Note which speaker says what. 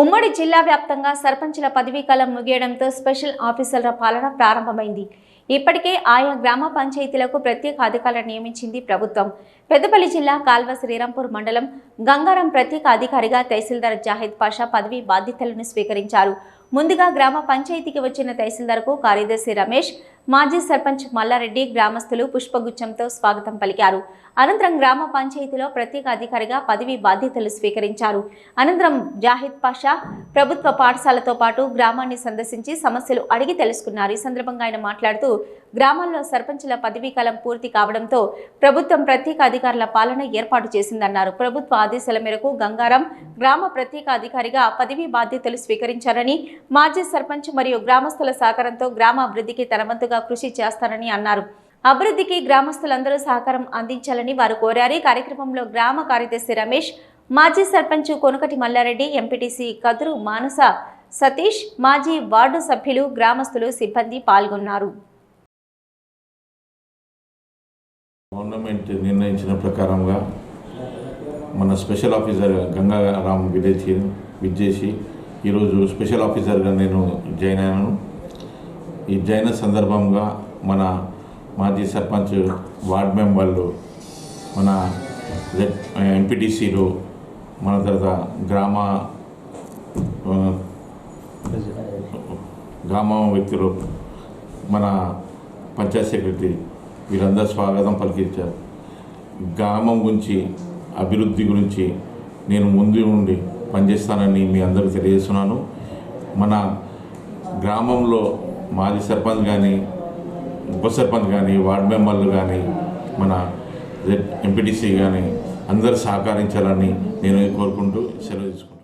Speaker 1: ఉమ్మడి జిల్లా వ్యాప్తంగా సర్పంచుల పదవీకాలం ముగియడంతో స్పెషల్ ఆఫీసర్ల పాలన ప్రారంభమైంది. ఇప్పటికే ఆయా గ్రామ పంచాయతీలకు ప్రత్యేక అధికారులను నియమించింది ప్రభుత్వం. పెద్దపల్లి జిల్లా కాల్వ శ్రీరాంపూర్ మండలం గంగారం ప్రత్యేక అధికారిగా తహసీల్దార్ జాహిద్ పాషా పదవీ బాధ్యతలను స్వీకరించారు. ముందుగా గ్రామ పంచాయతీకి వచ్చిన తహసీల్దార్కు కార్యదర్శి రమేష్ మాజీ సర్పంచ్ మల్లారెడ్డి గ్రామస్తులు పుష్పగుచ్చంతో స్వాగతం పలికారు. అనంతరం గ్రామ పంచాయతీలో ప్రత్యేక అధికారిగా పదవి బాధ్యతలు స్వీకరించారు. అనంతరం జాహిద్ పాషా ప్రభుత్వ పాఠశాలతో పాటు గ్రామాన్ని సందర్శించి సమస్యలు అడిగి తెలుసుకున్నారు. ఈ సందర్భంగా ఆయన మాట్లాడుతూ గ్రామాల్లో సర్పంచుల పదవీ కాలం పూర్తి కావడంతో ప్రభుత్వం ప్రత్యేక అధికారుల పాలన ఏర్పాటు చేసిందన్నారు. ప్రభుత్వ ఆదేశాల మేరకు గంగారం గ్రామ ప్రత్యేక అధికారిగా పదవీ బాధ్యతలు స్వీకరించారని మాజీ సర్పంచ్ మరియు గ్రామస్తుల సహకారంతో గ్రామ అభివృద్ధికి తనవంతుగా కృషి చేస్తానని అన్నారు. అభివృద్ధికి గ్రామస్తులందరూ సహకారం అందించాలని వారు కోరారు. కార్యక్రమంలో గ్రామ కార్యదర్శి రమేష్ మాజీ సర్పంచ్ కొనుకటి మల్లారెడ్డి ఎంపీటీసీ కదురు మానస సతీష్ మాజీ వార్డు సభ్యులు గ్రామస్తులు సిబ్బంది పాల్గొన్నారు.
Speaker 2: గవర్నమెంట్ నిర్ణయించిన ప్రకారంగా మన స్పెషల్ ఆఫీసర్ గంగారాం విలేజ్ విచ్చేసి ఈరోజు స్పెషల్ ఆఫీసర్గా నేను జాయిన్ అయ్యాను. ఈ జాయిన్ సందర్భంగా మన మాజీ సర్పంచ్ వార్డ్ మెంబర్లు మన ఎంపీటీసీలు మన తర్వాత గ్రామ గ్రామ వ్యక్తులు మన పంచాయత్ సెక్రటరీ వీరందరూ స్వాగతం పలికించారు. గ్రామం గురించి అభివృద్ధి గురించి నేను ముందు ఉండి పనిచేస్తానని మీ అందరికీ తెలియజేస్తున్నాను. మన గ్రామంలో మాజీ సర్పంచ్ కానీ ఉప సర్పంచ్ కానీ వార్డు మెంబర్లు కానీ మన ఎంపీటీసీ కానీ అందరూ సహకరించాలని నేను కోరుకుంటూ సెలవు తీసుకుంటాను